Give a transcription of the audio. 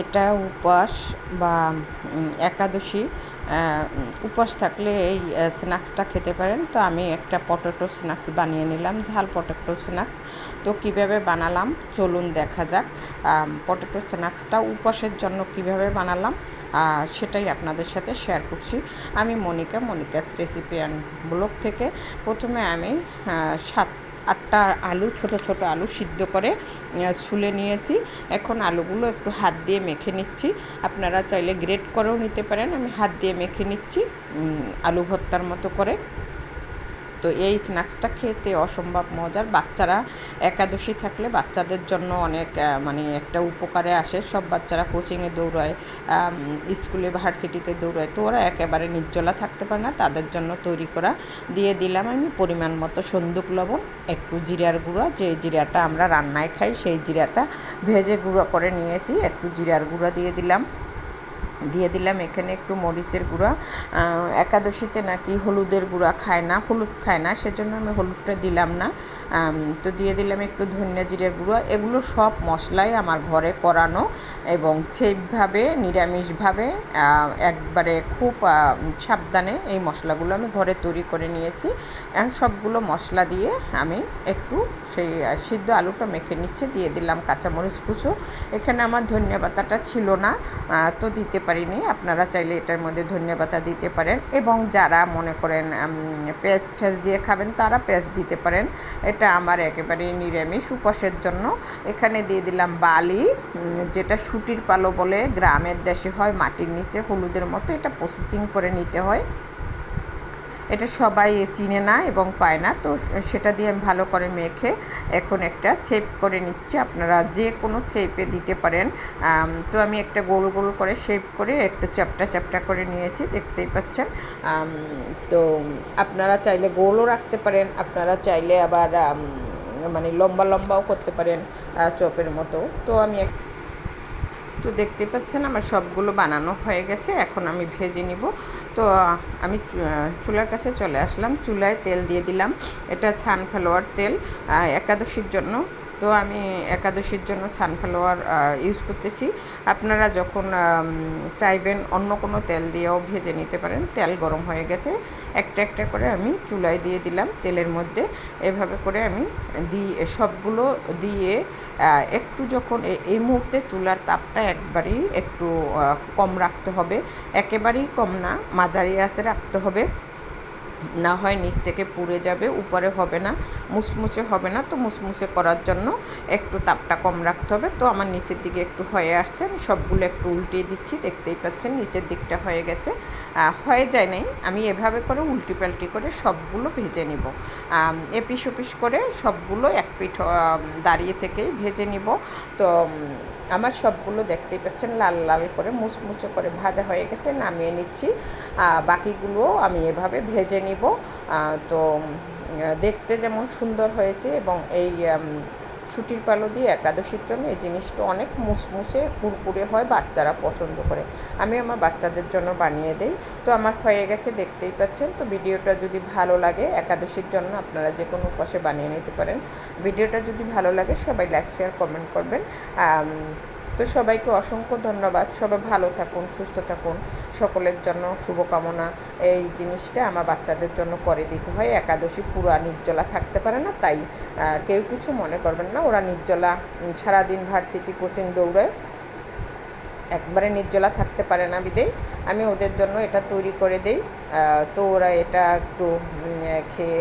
এটা উপবাস বা একাদশী আহ, উপবাস থাকলে এই স্ন্যাক্সটা খেতে পারেন। তো আমি একটা পটেটো স্ন্যাক্স বানিয়ে নিলাম ঝাল পটেটো স্ন্যাক্স। তো কীভাবে বানালাম? চলুন দেখা যাক। পটেটো স্ন্যাক্সটা উপবাসের জন্য কীভাবে বানালাম সেটাই আপনাদের সাথে শেয়ার করছি। আমি Monika Monika's recipe and blog থেকে প্রথমে আমি সাত আটটা আলু, ছোট ছোট আলু সিদ্ধ করে ছুলে নিয়েছি। এখন আলুগুলো একটু হাত দিয়ে মেখে নিচ্ছি। আপনারা চাইলে গ্রেট করেও নিতে পারেন। আমি হাত দিয়ে মেখে নিচ্ছি আলু ভর্তার মতো করে। তো এই স্ন্যাক্সটা খেতে অসম্ভব মজার। বাচ্চারা একাদশী থাকলে বাচ্চাদের জন্য অনেক মানে একটা উপকারে আসে। সব বাচ্চারা কোচিংয়ে দৌড়ায় স্কুলে, ভার্সিটিতে দৌড়ায়। তো ওরা একেবারে নির্জলা থাকতে পারে না। তাদের জন্য তৈরি করা দিয়ে দিলাম আমি পরিমাণ মতো সন্দুক লবণ, একটু জিরার গুঁড়া। যে জিরাটা আমরা রান্নায় খাই, সেই জিরাটা ভেজে গুঁড়ো করে নিয়েছি। একটু জিরার গুঁড়া দিয়ে দিলাম। দিয়ে দিলাম। এখানে একটু মরিচের গুঁড়া। একাদশীতে নাকি হলুদের গুঁড়া খায় না, হলুদ খায় না, সেজন্য আমি হলুদটা দিলাম না। তো দিয়ে দিলাম একটু ধনিয়া জিরের গুঁড়ো। এগুলো সব মশলাই আমার ঘরে করানো এবং সেইভাবে নিরামিষভাবে একবারে খুব সাবধানে এই মশলাগুলো আমি ঘরে তৈরি করে নিয়েছি। এখন সবগুলো মশলা দিয়ে আমি একটু সেই সিদ্ধ আলুটা মেখে নিচ্ছে। দিয়ে দিলাম কাঁচামরিচ কুচো। এখানে আমার ধনিয়া পাতাটা ছিল না। তো দিতে পারিনি। আপনারা চাইলে এটার মধ্যে ধনিয়া পাতা দিতে পারেন এবং যারা মনে করেন পেস্ট ঠেস দিয়ে খাবেন, তারা পেস্ট দিতে পারেন। এটা আমার একেবারেই নিরামিষ উপাসের জন্য। এখানে দিয়ে দিলাম বালি যেটা সুটির পালো বলে গ্রামের দেশে হয়, মাটির নিচে হলুদের মতো। এটা প্রসেসিং করে নিতে হয়। এটা সবাই চিনে না এবং পায় না, তো সেটা দিয়ে আমি ভালো করে মেখে এখন একটা শেপ করে নিচ্ছি। আপনারা যে কোনো শেপে দিতে পারেন। তো আমি একটা গোল গোল করে শেপ করে একটু চ্যাপটা চ্যাপটা করে নিয়েছি, দেখতেই পাচ্ছেন। তো আপনারা চাইলে গোলও রাখতে পারেন, আপনারা চাইলে আবার মানে লম্বা লম্বাও করতে পারেন চপের মতো। তো আমি তো দেখতে পাচ্ছেন আমার সবগুলো বানানো হয়ে গেছে, এখন আমি ভেজে নিব। তো আমি চুলার কাছে চলে আসলাম। চুলায় তেল দিয়ে দিলাম। এটা ছান ফ্লাওয়ার তেল একাদশীর জন্য। তো আমি একাদশীর জন্য সানফ্লাওয়ার ইউজ করতেছি। আপনারা যখন চাইবেন অন্য কোনো তেল দিয়েও ভেজে নিতে পারেন, তেল গরম হয়ে গেছে। একটা একটা করে আমি চুলায় দিয়ে দিলাম তেলের মধ্যে। এভাবে করে আমি দিয়ে, সবগুলো দিয়ে একটু যখন এই মুহূর্তে চুলার তাপটা একবারেই একটু কম রাখতে হবে। একেবারেই কম না, মাঝারি আছে রাখতে হবে। না হয় নিচ থেকে পুড়ে যাবে, উপরে হবে না, মুসমুসে হবে না, তো মুসমুসে করার জন্য একটু তাপটা কম রাখতে হবে। তো আমার নিচের দিকে একটু হয়ে আসছে, আমি সবগুলো একটু উল্টিয়ে দিচ্ছি, দেখতেই পাচ্ছেন নিচের দিকটা হয়ে গেছে। হয়ে যায় নাই, আমি এভাবে করে উল্টি পাল্টি করে সবগুলো ভেজে নিব। এপিস ওপিস করে সবগুলো এক পিঠ দাঁড়িয়ে থেকেই ভেজে নিব। তো আমার সবগুলো দেখতেই পাচ্ছেন লাল লাল করে মুচমুচে করে ভাজা হয়ে গেছে, নামিয়ে নিচ্ছি। বাকিগুলো আমি এভাবে ভেজে নিব। আহ, তো দেখতে যেমন সুন্দর হয়েছে এবং এই সুটির পালো দিয়ে একাদশীর জন্য এই জিনিসটা অনেক মুসমুসে কুরকুরে হয় বাচ্চারা পছন্দ করে। আমি আমার বাচ্চাদের জন্য বানিয়ে দেই। তো আমার হয়ে গেছে দেখতেই পাচ্ছেন। তো ভিডিওটা যদি ভালো লাগে একাদশীর জন্য আপনারা যে কোনো উপাসে বানিয়ে নিতে পারেন। ভিডিওটা যদি ভালো লাগে সবাই লাইক শেয়ার কমেন্ট করবেন। তো সবাইকে অসংখ্য ধন্যবাদ। সবাই ভালো থাকুন, সুস্থ থাকুন। সকলের জন্য শুভকামনা। এই জিনিসটা আমার বাচ্চাদের জন্য করে দিতে হয়। একাদশী পুরা নির্জলা থাকতে পারে না, তাই কেউ কিছু মনে করবেন না। ওরা নির্জলা সারাদিন ভার্সিটি কোচিং দৌড়ায়। একবারে নির্জলা থাকতে পারে না বিদেই আমি ওদের জন্য এটা তৈরি করে দেই। তো ওরা এটা একটু খেয়ে